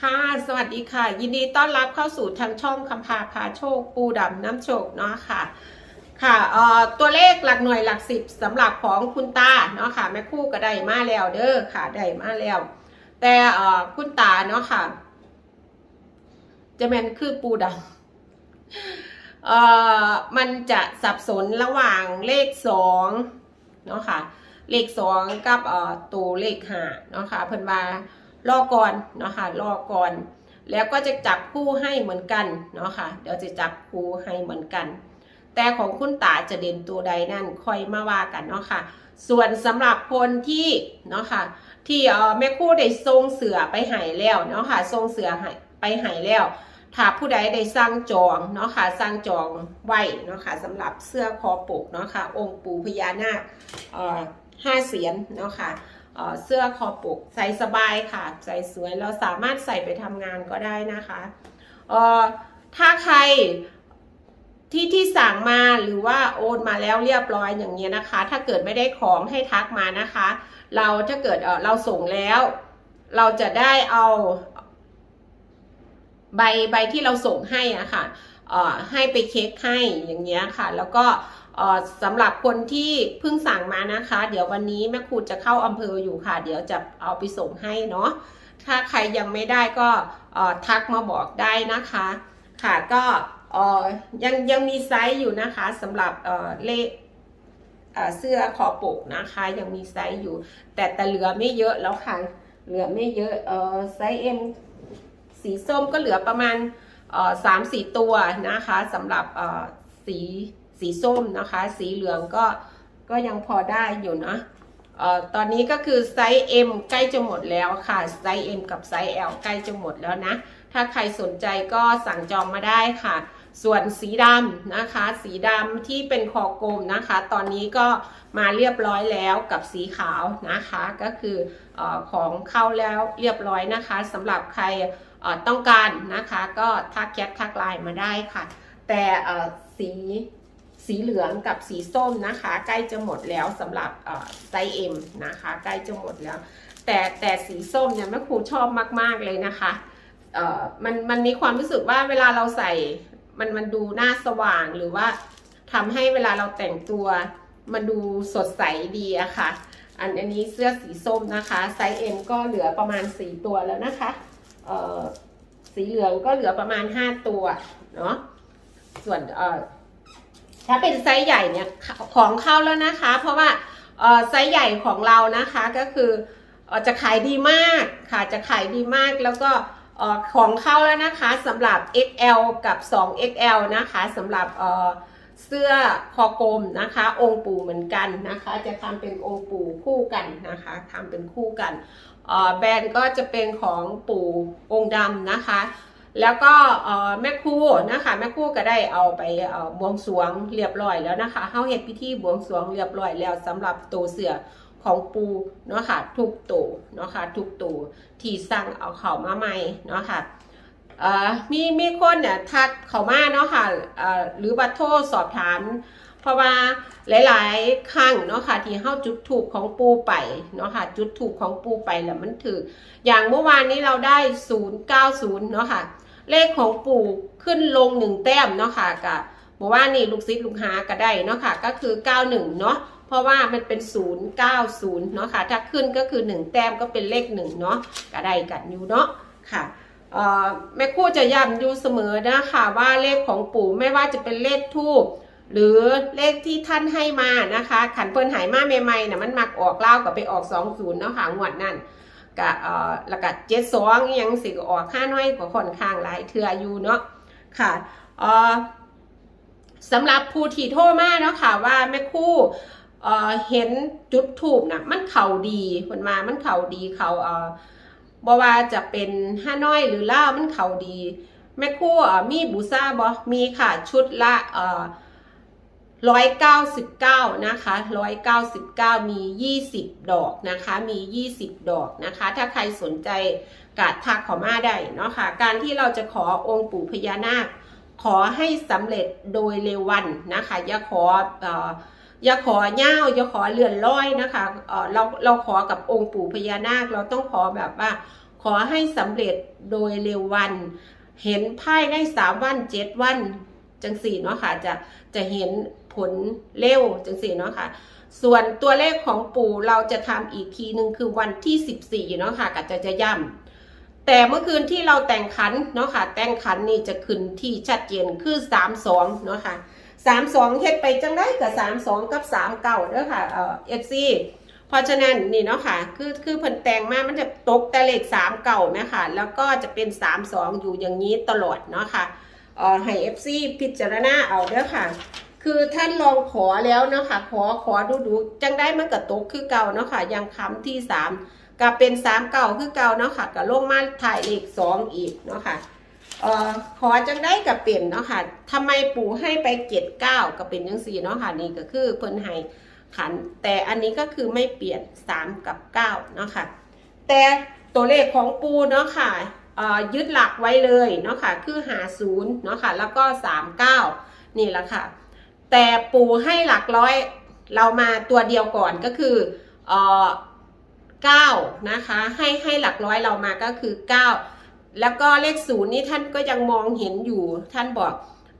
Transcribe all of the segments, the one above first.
ค่ะ สวัสดีค่ะ ยินดีต้อนรับเข้าสู่ทางช่องคำพาพาโชค ปูดำน้ำโชคเนาะค่ะ ค่ะเอ่อตัวเลขหลักหน่วยหลักสิบสำหรับของคุณตาเนาะค่ะ แม่คู่ก็ได้มาแล้วเด้อค่ะได้มาแล้ว แต่เอ่อคุณตาเนาะค่ะ จะเป็นคือปูดำเอ่อมันจะสับสนระหว่างเลขสองเนาะค่ะ เลขสองกับเอ่อตัวเลขห้าเนาะค่ะเพิ่นว่า รอก่อนเนาะค่ะรอก่อน แล้วก็จะจับคู่ให้เหมือนกันเนาะค่ะเดี๋ยวจะจับคู่ให้เหมือนกัน แต่ของคุณตาจะเด่นตัวใดนั่นค่อยมาว่ากันเนาะค่ะ ส่วนสำหรับคนที่เนาะค่ะที่เอ่อแม่คู่ได้ทรงเสือไปหายแล้วเนาะค่ะทรงเสือให้ไปหายแล้วถ้าผู้ใดได้สร้างจองเนาะค่ะสร้างจองไว้เนาะค่ะสำหรับเสื้อคอปกเนาะค่ะองค์ปู่พญานาคเอ่อห้าเสียนเนาะค่ะ เสื้อคอปกใส่สบายค่ะ ใส่สวยเราสามารถใส่ไปทำงานก็ได้นะคะถ้าใครที่ที่สั่งมาหรือว่าโอนมาแล้วเรียบร้อยอย่างเงี้ยนะคะ ถ้าเกิดไม่ได้ของให้ทักมานะคะ เราถ้าเกิดเราส่งแล้ว เราจะได้เอา ใบใบที่เราส่งให้อะค่ะเอ่อ ให้ไปเช็คให้อย่างเงี้ยค่ะ แล้วก็สำหรับคนที่เพิ่งสั่งมานะคะ เดี๋ยววันนี้แม่ครูจะเข้าอำเภออยู่ค่ะ เดี๋ยวจะเอาไปส่งให้เนาะถ้าใครยังไม่ได้ก็ทักมาบอกได้นะคะ ค่ะก็ยังยังมีไซส์อยู่นะคะสำหรับเเลขเสื้อคอปกนะคะ ยังมีไซส์อยู่ แต่แต่เหลือไม่เยอะแล้วค่ะ เหลือไม่เยอะเออไซส์ M สีส้มก็เหลือประมาณ สามสี่ตัวนะคะสำหรับสีสีส้มนะคะ สีเหลืองก็ก็ยังพอได้อยู่นะเอ่อตอนนี้ก็คือไซส์ M ใกล้จะหมดแล้วค่ะ ไซส์ M กับไซส์ L ใกล้จะหมดแล้วนะ ถ้าใครสนใจก็สั่งจองมาได้ค่ะ ส่วนสีดำนะคะ สีดำที่เป็นคอกลมนะคะ ตอนนี้ก็มาเรียบร้อยแล้วกับสีขาวนะคะ ก็คือออของเข้าแล้วเรียบร้อยนะคะสำหรับใคร ต้องการนะคะก็ทักแชททักไลน์มาได้ค่ะ แต่สีสีเหลืองกับสีส้มนะคะ ใกล้จะหมดแล้วสำหรับไซส์ M นะคะ ใกล้จะหมดแล้ว แต่แต่สีส้มเนี่ยแม่ครูชอบมาก ๆ เลยนะคะมันมันมีความรู้สึกว่าเวลาเราใส่มันมันดูหน้าสว่างหรือว่าทำให้เวลาเราแต่งตัวมันดูสดใสดีอะค่ะ อันอันนี้เสื้อสีส้มนะคะ ไซส์ M ก็เหลือประมาณ 4 ตัวแล้วนะคะ สีเหลืองก็เหลือประมาณ 5 ตัวเนาะส่วนถ้าเป็นไซส์ใหญ่เนี่ยของเข้าแล้วนะคะ เพราะว่าไซส์ใหญ่ของเรานะคะก็คืออจะขายดีมากค่ะจะขายดีมากแล้วก็ของเข้าแล้วนะคะสำหรับ XL กับ 2XL นะคะสำหรับเสื้อคอกลมนะคะ องค์ปู่เหมือนกันนะคะ จะทำเป็นองค์ปู่คู่กันนะคะทำเป็นคู่กัน แบรนด์ก็จะเป็นของปู่องค์ดำนะคะ แล้วก็แม่ครูนะคะแม่ครูก็ได้เอาไปบวงสรวงเรียบร้อยแล้วนะคะเฮาเฮ็ดพิธีบวงสรวงเรียบร้อยแล้วสำหรับตัวเสือของปูเนาะค่ะทุกตัวเนาะค่ะทุกตัวที่สั่งเอาเข้ามาใหม่เนาะค่ะเอ่อมีมีคนเนี่ยทักเขามาเนาะค่ะเอ่อหรือว่าโทรสอบถาม เพราะว่าหลาย ๆ ครั้งเนาะค่ะที่เฮาจุดถูกของปูไปเนาะค่ะจุดถูกของปูไปแล้วมันถืออย่างเมื่อวานนี้เราได้ 090เนาะค่ะเลขของปูขึ้นลงหนึ่งแต้มเนาะค่ะกับเมื่อวานนี้ลูกศิษย์ลูกหาก็ได้เนาะค่ะก็คือ 91เนาะเพราะว่ามันเป็น 090เนาะค่ะถ้าขึ้นก็คือ 1 แต้มก็เป็นเลข1เนาะก็ได้กันอยู่เนาะค่ะเอ่อแม่คู่จะย้ำอยู่เสมอนะคะว่าเลขของปู่ไม่ว่าจะเป็นเลขทูบ หรือเลขที่ท่านให้มานะคะ ขันเพิ่นหายมาใหม่ๆนะมันมักออกเล่ากับไปออก20เนาะค่ะงวดนั่นกะเอ่อแล้วก็เจ็ดสองยังสิก็ออกค่าน้อยกว่าค่อนข้างหลายเทืออยู่เนาะค่ะเอ่อสำหรับผู้ที่โทรมาเนาะค่ะว่าแม่คู่เอ่อเห็นจุดถูกนะมันเข่าดีคนมามันเข่าดีเขาเอ่อบ่ว่าจะเป็นห้าน้อยหรือเล่ามันเข่าดี แม่คู่เอ่อมีบูซ่าบ่มีค่ะชุดละเอ่อ ร้อยเก้าสิบเก้านะคะร้อยเก้าสิบเก้ามียี่สิบดอกนะคะ มียี่สิบดอกนะคะ ถ้าใครสนใจกาดทักขอมาได้เนาะค่ะ การที่เราจะขอองค์ปู่พญานาค ขอให้สำเร็จโดยเร็ววันนะคะ อย่าขอเอ่ออย่าขอเง่าอย่าขอเลื่อนลอยนะคะเอ่อเราเราขอกับองค์ปู่พญานาค เราต้องขอแบบว่า ขอให้สำเร็จโดยเร็ววัน เห็นภายในสามวันเจ็ดวัน จังสี่เนาะค่ะจะจะเห็นผลเร็วจังสี่เนาะค่ะ ส่วนตัวเลขของปู่เราจะทำอีกทีหนึ่งคือวันที่ 14เนาะค่ะก็จะจะย่ำแต่เมื่อคืนที่เราแต่งขันเนาะค่ะ แต่งขันนี่จะขึ้นที่ชัดเจนคือ 32เนาะค่ะ32เฮ็ดไปจังได้กับ32กับ39เก่าเด้อค่ะเอ่อ FC เพราะฉะนั้นนี่เนาะค่ะคือคือเพิ่นแต่งมามันจะตกแต่เลข3เก่าไหมค่ะ แล้วก็จะเป็น32อยู่อย่างนี้ตลอดเนาะค่ะ เอ่อให้ FC พิจารณาเอาเด้อค่ะ คือท่านลองขอแล้วเนาะค่ะขอขอดูดูจังได้มันก็ตกคือเก่าเนาะค่ะยังคำที่สามก็เป็นสามเก่าคือเก่าเนาะค่ะก็ลงมาถ่ายเลขสองอีกเนาะค่ะเอ่อขอจังได้กับเป็นเนาะค่ะทำไมปู่ให้ไปเจ็ดเก้าก็เป็นยังสี่เนาะค่ะนี่ก็คือเพิ่นให้ขัน แต่อันนี้ก็คือไม่เปลี่ยนสามกับเก้าเนาะค่ะแต่ตัวเลขของปูเนาะค่ะเอ่อ ยึดหลักไว้เลยเนาะค่ะคือหาศูนย์เนาะค่ะแล้วก็สามเก้านี่แหละค่ะ แต่ปูให้หลักร้อยเรามาตัวเดียวก่อนก็คือเอ่อ9นะคะให้ให้หลักร้อยเรามาก็คือ9แล้วก็เลขศูนย์นี่ท่านก็ยังมองเห็นอยู่ท่านบอก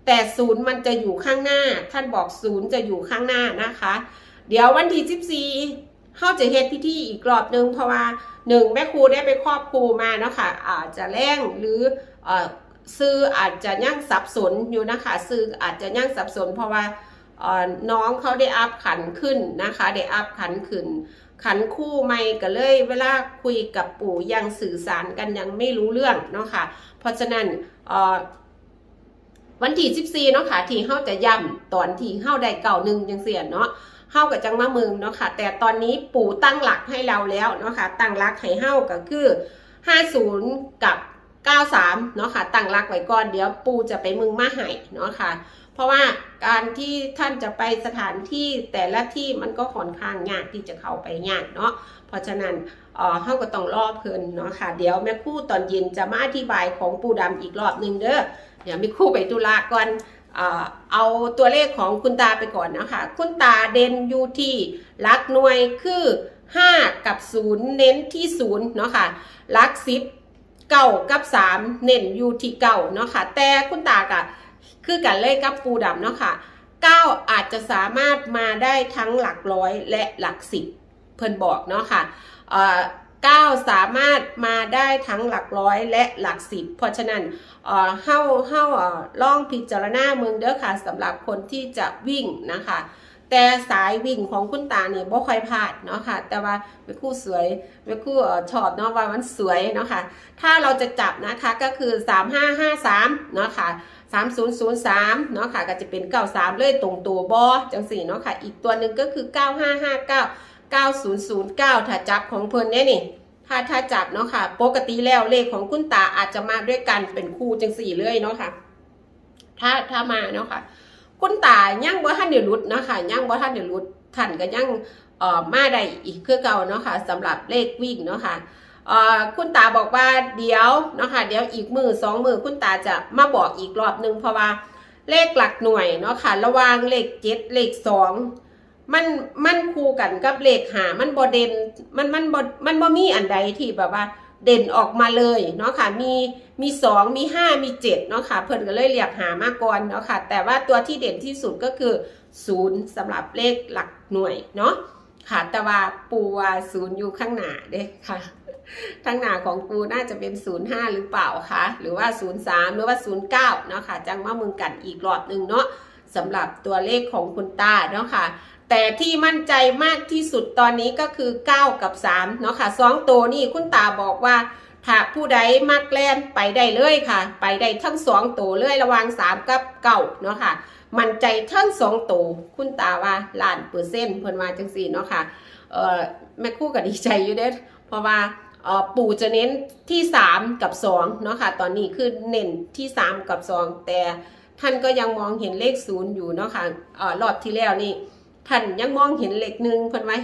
แต่ศูนย์มันจะอยู่ข้างหน้า ท่านบอกศูนย์จะอยู่ข้างหน้านะคะ เดี๋ยววันที่14 เขาจะเฮ็ดพิธีอีกรอบนึงเพราะว่าหนึ่งแม่ครูได้ไปครอบครูมาเนาะคะอาจจะแรงหรืออซื้ออาจจะยั่งสับสนอยู่นะคะซื้ออาจจะยั่งสับสน เพราะว่าน้องเขาได้อัพขันขึ้นนะคะได้อัพขันขึ้น ขันคู่ไม่ก็เลยเวลาคุยกับปู่ยังสื่อสารกันยังไม่รู้เรื่องเนาะค่ะเพราะฉะนั้นวันที่ 14 เนาะค่ะที่เฮาจะย้ำตอนที่เฮาได้เก่าหนึ่งจังเสียเนาะ เฮากับจังมามืองเนาะค่ะ แต่ตอนนี้ปู่ตั้งหลักให้เราแล้วเนาะค่ะ ตั้งหลักให้เฮาก็คือ 50 กับ 93 เนาะค่ะ ตั้งหลักไว้ก่อน เดี๋ยวปู่จะไปมึงมาให้เนาะค่ะ เพราะว่าการที่ท่านจะไปสถานที่แต่ละที่มันก็ค่อนข้างยากที่จะเข้าไปยากเนาะ เพราะฉะนั้นเอ่อเฮาก็ต้องรอเพิ่นเนาะค่ะ เดี๋ยวแม่คู่ตอนเย็นจะมาอธิบายของปู่ดำอีกรอบหนึ่งเด้อ เดี๋ยวแม่คู่ไปตุลาก่อน เอาตัวเลขของคุณตาไปก่อนนะคะ คุณตาเด่นอยู่ที่หลักหน่วยคือ 5 กับ 0 เน้นที่ 0 เนาะค่ะหลัก 10 เก้ากับ 3 เน้นอยู่ที่เก้าเนาะค่ะแต่คุณตากะคือกันเลยกับปูดำเนาะค่ะ9 อาจจะสามารถมาได้ทั้งหลักร้อยและหลักสิบเพิ่นบอกเนาะค่ะเอ่อ 9 สามารถมาได้ทั้งหลักร้อยและหลักสิบเพราะฉะนั้นเอ่อเฮาเฮาเอ่อลองพิจารณาเมืองเด้อค่ะสำหรับคนที่จะวิ่งนะคะแต่สายวิ่งของคุณตาเนี่ยบ่ค่อยพลาดเนาะค่ะ แต่ว่าเป็นคู่สวยเป็นคู่เอ่อชอบเนาะว่ามันสวยเนาะค่ะ ถ้าเราจะจับนะคะก็คือ 3553เนาะค่ะ3003เนาะค่ะก็จะเป็น 93 เลยตรงตัวบอจังสี่เนาะค่ะ อีกตัวหนึ่งก็คือ 9559 9009 ถ้าจับของเพิ่นเนี่ยนี่ ถ้าถ้าจับเนาะค่ะ ปกติแล้วเลขของคุณตาอาจจะมาด้วยกันเป็นคู่จังสี่เลยเนาะค่ะ ถ้าถ้ามาเนาะค่ะ คุณตายังบ่ทันเดี๋ยวรุดเนาะค่ะยังบ่ทันเดี๋ยวรุดท่านก็ยังเอ่อมาได้อีกคือเก่าเนาะค่ะสำหรับเลขวิ่งเนาะค่ะเอ่อคุณตาบอกว่าเดี๋ยวเนาะค่ะเดี๋ยวอีกมือสองมือคุณตาจะมาบอกอีกรอบหนึ่งเพราะว่าเลขหลักหน่วยเนาะค่ะระวางเลขเจ็ดเลขสอง มันมันคู่กันกับเลขหามันบอเด่นมันมันบมันบ่มีอันใดที่แบบว่า เด่นออกมาเลยเนาะค่ะ มีมีสองมีห้ามีเจ็ดเนาะค่ะ เพิ่นก็เลยเรียกหามาก่อนเนาะค่ะ แต่ว่าตัวที่เด่นที่สุดก็คือศูนย์สำหรับเลขหลักหน่วยเนาะค่ะแต่ว่าปูว่าศูนย์อยู่ข้างหน้าเด้ค่ะทางหน้าของปูน่าจะเป็น 05 หรือเปล่าคะหรือว่า 03 หรือว่า 09เนาะค่ะจังมามึงกันอีกรอบหนึ่งเนาะ สำหรับตัวเลขของคุณตาเนาะค่ะ แต่ที่มั่นใจมากที่สุดตอนนี้ก็คือ 9 กับ3เนาะค่ะสองตัวนี่คุณตาบอกว่าถ้าผู้ใดมักแล่นไปได้เลยค่ะ ไปได้ทั้งสองตัวเลยระหว่าง3กับ9เนาะค่ะ มั่นใจทั้งสองตัวคุณตาว่าล้านเปอร์เซ็นต์เพิ่นว่าจังสี่เนาะค่ะเอ่อแม่คู่ก็ดีใจอยู่เด้อเพราะว่าปู่จะเน้นที่ 3 กับ2เนาะค่ะ ตอนนี้คือเน้นที่ 3 กับ 2 แต่ ท่านก็ยังมองเห็นเลขศูนย์อยู่เนาะค่ะเอ่อรอบที่แล้วนี่ท่านยังมองเห็นเลขหนึ่งเพิ่นไว้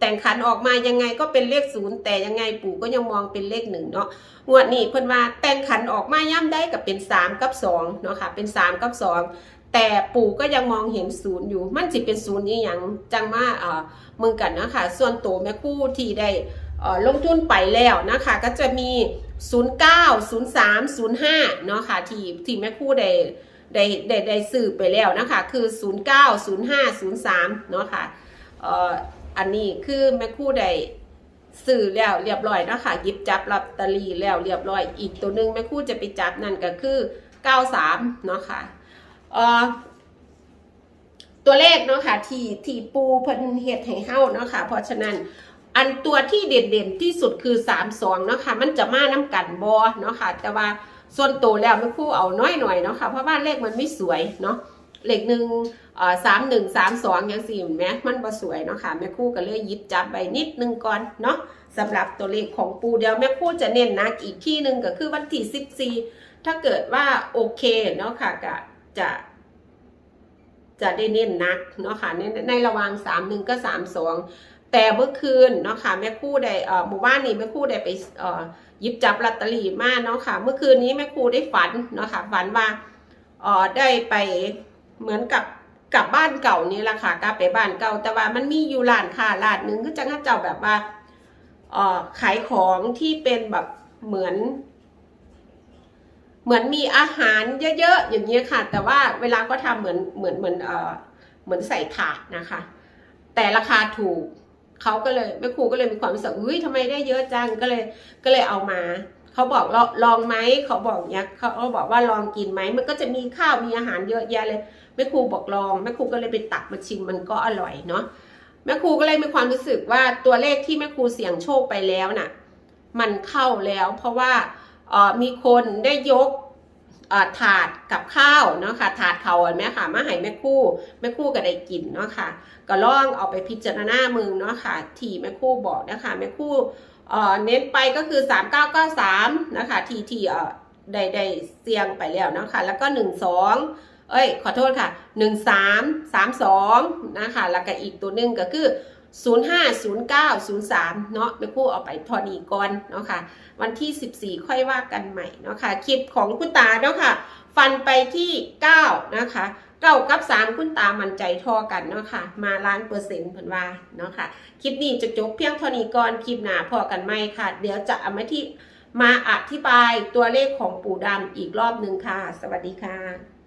แต่งขันออกมายังไงก็เป็นเลขศูนย์แต่ยังไงปู่ก็ยังมองเป็นเลขหนึ่งเนาะงวดนี้เพิ่นว่าแต่งขันออกมาย่ำได้กับเป็น3กับ2เนาะค่ะเป็น3กับ2แต่ปู่ก็ยังมองเห็นศูนย์อยู่ มันสิเป็นศูนย์นี่ยังจังมาเอ่อมึงกันเนาะค่ะส่วนตัวแม่คู่ที่ได้เออลงทุนไปแล้วนะคะก็จะมี 09 03 05เนาะค่ะที่ที่แม่คู่ได้ ได้ได้ได้สืบไปแล้วนะคะคือ 09 05 03เนาะค่ะเอ่ออันนี้คือแม่คู่ได้สื่อแล้วเรียบร้อยเนาะคะยิบจับลอตเตอรี่แล้วเรียบร้อย อีกตัวหนึ่งแม่คู่จะไปจับนั่นก็คือ 93เนาะค่ะเอ่อตัวเลขเนาะค่ะที่ที่ปูเพิ่นเฮ็ดให้เฮาเนาะค่ะเพราะฉะนั้นอันตัวที่เด่นๆที่สุดคือ 3 2เนาะค่ะมันจะมาน้ำกันบอเนาะค่ะแต่ว่า ส่วนตัวแล้วไม่คู่เอาน้อยหน่อยเนาะค่ะเพราะว่าเลขมันไม่สวยเนาะเลขหนึ่งสามหนึ่งสามสองอย่างสี่แม้มันบ่สวยเนาะค่ะแม่คู่ก็เลยยิบจับไปนิดนึงก่อนเนาะสำหรับตัวเลขของปูเดียวแม่คู่จะเน้นนักอีกที่หนึ่งก็คือวันที่สิบสี่ถ้าเกิดว่าโอเคเนาะค่ะก็จะจะได้เน้นนักเนาะค่ะในในระหว่างสามหนึ่งก็สามสอง แต่เมื่อคืนเนาะค่ะแม่คู่ได้เอ่อหมู่บ้านนี้แม่คู่ได้ไปเอ่อยิบจับลอตเตอรี่มาเนาะค่ะ เมื่อคืนนี้แม่ครู่ได้ฝันเนาะค่ะฝันว่าเอ่อได้ไปเหมือนกับกลับบ้านเก่านี่แหละค่ะกลับไปบ้านเก่า แต่ว่ามันมีอยู่ร้านค้าร้านหนึ่งก็จะเขาเจ้าแบบว่าเอ่อขายของที่เป็นแบบเหมือน เหมือนมีอาหารเยอะๆอย่างเงี้ยค่ะ แต่ว่าเวลาก็ทำเหมือนเหมือนเหมือนเอ่อเหมือนใส่ถาดนะคะ แต่ราคาถูก เขาก็เลยแม่ครูก็เลยมีความรู้สึกอุ้ยทำไมได้เยอะจังก็เลยก็เลยเอามาเขาบอกลองลองไหมเขาบอกเนี้ยเขาเขาบอกว่าลองกินไหมมันก็จะมีข้าวมีอาหารเยอะแยะเลยแม่ครูบอกลองแม่ครูก็เลยไปตักมาชิมมันก็อร่อยเนาะแม่ครูก็เลยมีความรู้สึกว่าตัวเลขที่แม่ครูเสี่ยงโชคไปแล้วน่ะ มันเข้าแล้ว เพราะว่าเออมีคนได้ยก ถาดกับข้าวเนาะค่ะถาดเขาวแม่ค่ะมาให้แม่คู่แม่คู่ก็ได้กินเนาะค่ะ ก็ลองเอาไปพิจารณามึงเนาะค่ะที่แม่คู่บอกนะคะแม่คู่เน้นไปก็คือ 3993นะคะที่ที่ได้ได้เสียงไปแล้วเนาะค่ะแล้วก็ 12 เอ้ยขอโทษค่ะ 1332นะคะแล้วก็อีกตัวหนึงก็คือ 050903 เนาะแม่คู่เอาไปทอนีก่อนเนาะค่ะ วันที่ 14 ค่อยว่ากันใหม่เนาะค่ะ คลิปของคุณตาเนาะค่ะ ฟันไปที่ 9 นะคะเก้ากับ3คุณตามันใจทอกันเนาะค่ะ มาล้านเปอร์เซ็นต์เพิ่นว่าเนาะค่ะ คลิปนี้จะจบเพียงเท่านี้ก่อนคลิปหน้าพอกันไหมค่ะ เดี๋ยวจะเอามาที่มาอธิบายตัวเลขของปู่ดำอีกรอบหนึ่งค่ะ สวัสดีค่ะ